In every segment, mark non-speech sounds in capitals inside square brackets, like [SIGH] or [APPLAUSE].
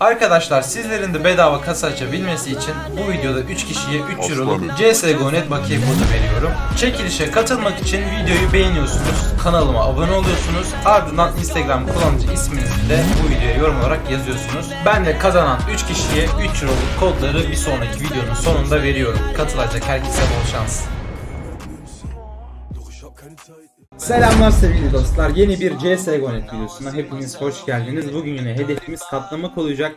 Arkadaşlar sizlerin de bedava kasa açabilmesi için bu videoda 3 kişiye 3 euroluk CSGO.net bakiye kodu veriyorum. Çekilişe katılmak için videoyu beğeniyorsunuz, kanalıma abone oluyorsunuz, ardından Instagram kullanıcı isminizi de bu videoya yorum olarak yazıyorsunuz. Ben de kazanan 3 kişiye 3 euroluk kodları bir sonraki videonun sonunda veriyorum. Katılacak herkese bol şans. Selamlar sevgili dostlar. Yeni bir CSGO.net videosuna hepiniz hoş geldiniz. Bugün yine hedefimiz katlamak olacak.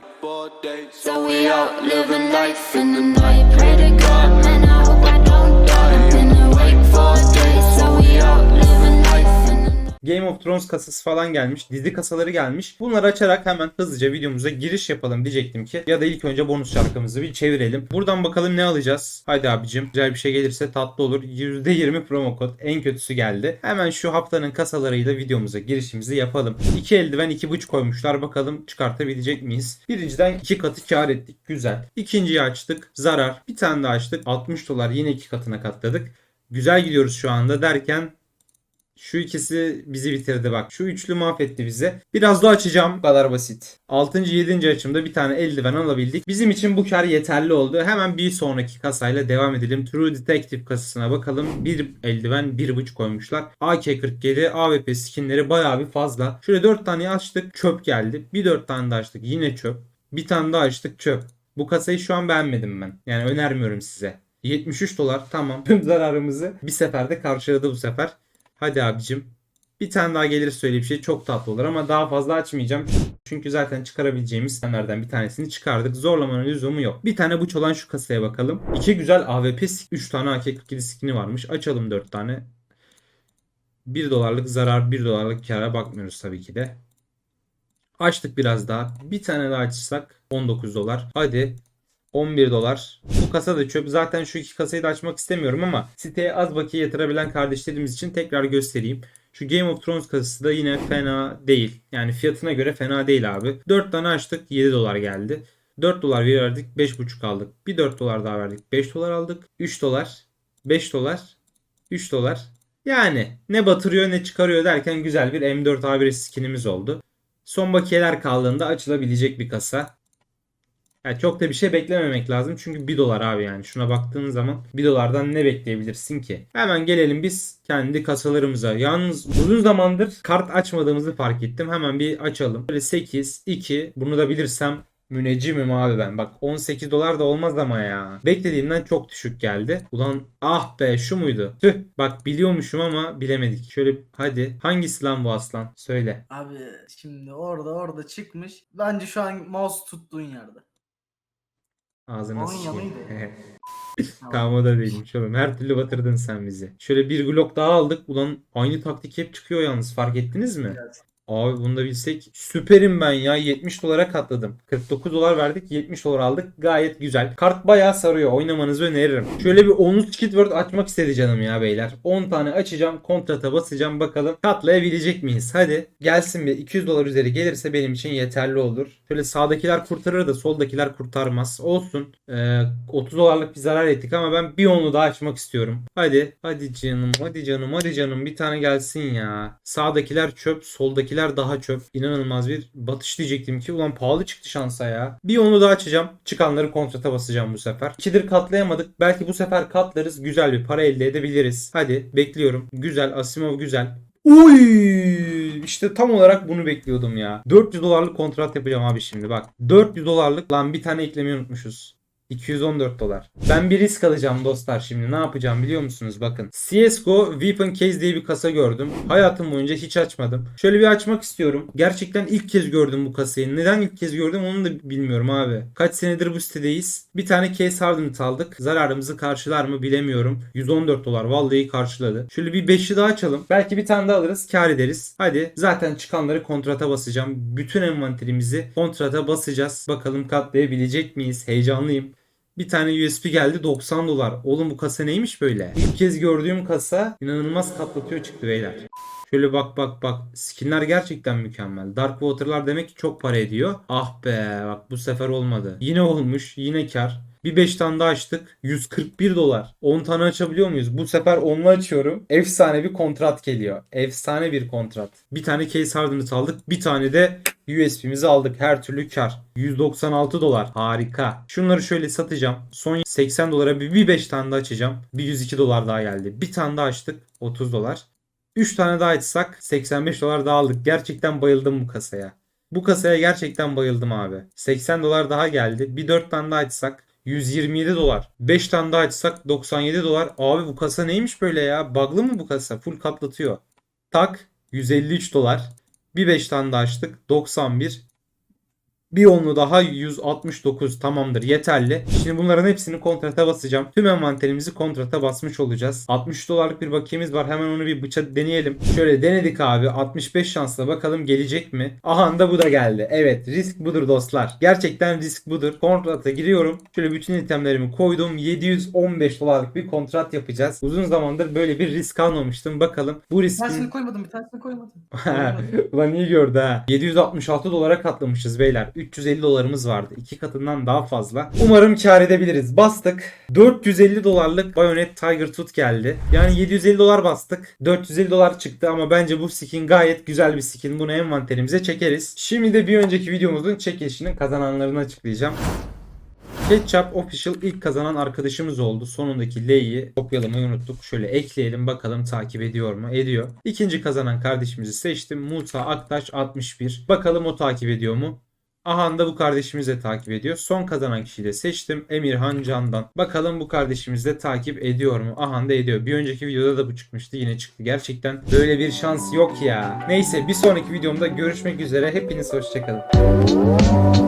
Game of Thrones kasası falan gelmiş. Dizi kasaları gelmiş. Bunları açarak hemen hızlıca videomuza giriş yapalım diyecektim ki. Ya da ilk önce bonus şarkımızı bir çevirelim. Buradan bakalım ne alacağız. Haydi abicim. Güzel bir şey gelirse tatlı olur. %20 promo kod. En kötüsü geldi. Hemen şu haftanın kasalarıyla videomuza girişimizi yapalım. 2 eldiven 2.5 koymuşlar. Bakalım çıkartabilecek miyiz? Birinciden 2 katı kar ettik. Güzel. İkinciyi açtık. Zarar. Bir tane daha açtık. 60 dolar yine 2 katına katladık. Güzel gidiyoruz şu anda derken şu ikisi bizi bitirdi bak. Şu üçlü mahvetti bize. Biraz daha açacağım. Bu kadar basit. 6. 7. açımda bir tane eldiven alabildik. Bizim için bu kar yeterli oldu. Hemen bir sonraki kasayla devam edelim. True Detective kasasına bakalım. Bir eldiven 1.5 koymuşlar. AK-47 AWP skinleri bayağı bir fazla. Şöyle 4 tane açtık. Çöp geldi. Bir 4 tane daha açtık. Yine çöp. Bir tane daha açtık. Çöp. Bu kasayı şu an beğenmedim ben. Yani önermiyorum size. 73 dolar tamam. [LAUGHS] Tüm zararımızı bir seferde karşıladı bu sefer. Hadi abicim. Bir tane daha gelir söyle bir şey çok tatlı olur ama daha fazla açmayacağım. Çünkü zaten çıkarabileceğimiz sistemlerden bir tanesini çıkardık. Zorlamanın lüzumu yok. Bir tane buç olan şu kasaya bakalım. İki güzel AWP, 3 tane AK-47 skini varmış. Açalım 4 tane. 1 dolarlık zarar, 1 dolarlık kara bakmıyoruz tabii ki de. Açtık biraz daha. Bir tane daha açsak 19 dolar. Hadi 11 dolar. Bu kasa da çöp. Zaten şu iki kasayı da açmak istemiyorum ama siteye az bakiye yatırabilen kardeşlerimiz için tekrar göstereyim. Şu Game of Thrones kasası da yine fena değil. Yani fiyatına göre fena değil abi. 4 tane açtık 7 dolar geldi. 4 dolar verdik 5.5 aldık. Bir 4 dolar daha verdik 5 dolar aldık. 3 dolar 5 dolar 3 dolar. Yani ne batırıyor ne çıkarıyor derken güzel bir M4A1 skinimiz oldu. Son bakiyeler kaldığında açılabilecek bir kasa. Yani çok da bir şey beklememek lazım. Çünkü 1 dolar abi yani. Şuna baktığın zaman 1 dolardan ne bekleyebilirsin ki? Hemen gelelim biz kendi kasalarımıza. Yalnız uzun zamandır kart açmadığımızı fark ettim. Hemen bir açalım. Böyle 8, 2. Bunu da bilirsem müneccimim abi ben. Bak 18 dolar da olmaz ama ya. Beklediğimden çok düşük geldi. Ulan ah be şu muydu? Tüh bak biliyormuşum ama bilemedik. Şöyle hadi. Hangisi lan bu aslan? Söyle. Abi şimdi orada orada çıkmış. Bence şu an mouse tuttuğun yerde. Ağzına sıçayım. [LAUGHS] Tamam o da değilmiş oğlum. Her türlü batırdın sen bizi. Şöyle bir blok daha aldık. Ulan aynı taktik hep çıkıyor yalnız. Fark ettiniz mi? Evet. Abi bunu da bilsek süperim ben ya 70 dolara katladım. 49 dolar verdik 70 dolar aldık gayet güzel. Kart bayağı sarıyor oynamanızı öneririm. Şöyle bir 10'luk Skid World açmak istedi canım ya beyler. 10 tane açacağım kontrata basacağım bakalım katlayabilecek miyiz? Hadi gelsin bir 200 dolar üzeri gelirse benim için yeterli olur. Şöyle sağdakiler kurtarır da soldakiler kurtarmaz. Olsun. Ee, 30 dolarlık bir zarar ettik ama ben bir onlu daha açmak istiyorum. Hadi. Hadi canım. Hadi canım. Hadi canım. Bir tane gelsin ya. Sağdakiler çöp. Soldakiler daha çöp. İnanılmaz bir batış diyecektim ki. Ulan pahalı çıktı şansa ya. Bir onu daha açacağım. Çıkanları kontrata basacağım bu sefer. İkidir katlayamadık. Belki bu sefer katlarız. Güzel bir para elde edebiliriz. Hadi bekliyorum. Güzel. Asimov güzel. Uy! İşte tam olarak bunu bekliyordum ya. 400 dolarlık kontrat yapacağım abi şimdi bak. 400 dolarlık lan bir tane eklemeyi unutmuşuz. 214 dolar. Ben bir risk alacağım dostlar şimdi. Ne yapacağım biliyor musunuz? Bakın. CSGO Weapon Case diye bir kasa gördüm. Hayatım boyunca hiç açmadım. Şöyle bir açmak istiyorum. Gerçekten ilk kez gördüm bu kasayı. Neden ilk kez gördüm onu da bilmiyorum abi. Kaç senedir bu sitedeyiz. Bir tane Case Hardened aldık. Zararımızı karşılar mı bilemiyorum. 114 dolar vallahi karşıladı. Şöyle bir 5'li daha açalım. Belki bir tane daha alırız. Kar ederiz. Hadi. Zaten çıkanları kontrata basacağım. Bütün envanterimizi kontrata basacağız. Bakalım katlayabilecek miyiz? Heyecanlıyım. Bir tane USB geldi 90 dolar. Oğlum bu kasa neymiş böyle? İlk kez gördüğüm kasa inanılmaz katlatıyor çıktı beyler. Şöyle bak bak bak. Skinler gerçekten mükemmel. Dark Water'lar demek ki çok para ediyor. Ah be bak bu sefer olmadı. Yine olmuş. Yine kar. Bir 5 tane daha açtık. 141 dolar. 10 tane açabiliyor muyuz? Bu sefer 10'lu açıyorum. Efsane bir kontrat geliyor. Efsane bir kontrat. Bir tane case hardened aldık. Bir tane de USB'mizi aldık. Her türlü kar. 196 dolar. Harika. Şunları şöyle satacağım. Son 80 dolara bir, bir 5 tane daha açacağım. Bir 102 dolar daha geldi. Bir tane daha açtık. 30 dolar. 3 tane daha açsak 85 dolar daha aldık. Gerçekten bayıldım bu kasaya. Bu kasaya gerçekten bayıldım abi. 80 dolar daha geldi. Bir 4 tane daha açsak 127 dolar. 5 tane daha açsak 97 dolar. Abi bu kasa neymiş böyle ya? Bug'lı mı bu kasa? Full katlatıyor. Tak 153 dolar. Bir 5 tane daha açtık. 91. Bir onlu daha 169 tamamdır yeterli. Şimdi bunların hepsini kontrata basacağım. Tüm envanterimizi kontrata basmış olacağız. 60 dolarlık bir bakiyemiz var. Hemen onu bir bıçak deneyelim. Şöyle denedik abi. 65 şansla bakalım gelecek mi? Aha da bu da geldi. Evet risk budur dostlar. Gerçekten risk budur. Kontrata giriyorum. Şöyle bütün itemlerimi koydum. 715 dolarlık bir kontrat yapacağız. Uzun zamandır böyle bir risk almamıştım. Bakalım bu Bir riskin... tanesini koymadım bir tanesini. Koymadım. [LAUGHS] Ulan iyi gördü ha. 766 dolara katlamışız beyler. 350 dolarımız vardı. İki katından daha fazla. Umarım kar edebiliriz. Bastık. 450 dolarlık Bayonet Tiger Tooth geldi. Yani 750 dolar bastık. 450 dolar çıktı ama bence bu skin gayet güzel bir skin. Bunu envanterimize çekeriz. Şimdi de bir önceki videomuzun çekilişinin kazananlarını açıklayacağım. Ketchup Official ilk kazanan arkadaşımız oldu. Sonundaki L'yi kopyalamayı unuttuk. Şöyle ekleyelim bakalım takip ediyor mu? Ediyor. İkinci kazanan kardeşimizi seçtim. Musa Aktaş 61. Bakalım o takip ediyor mu? Ahan da bu kardeşimiz de takip ediyor. Son kazanan kişiyi de seçtim. Emirhan Can'dan. Bakalım bu kardeşimiz de takip ediyor mu? Ahan da ediyor. Bir önceki videoda da bu çıkmıştı. Yine çıktı. Gerçekten böyle bir şans yok ya. Neyse bir sonraki videomda görüşmek üzere. Hepiniz hoşçakalın.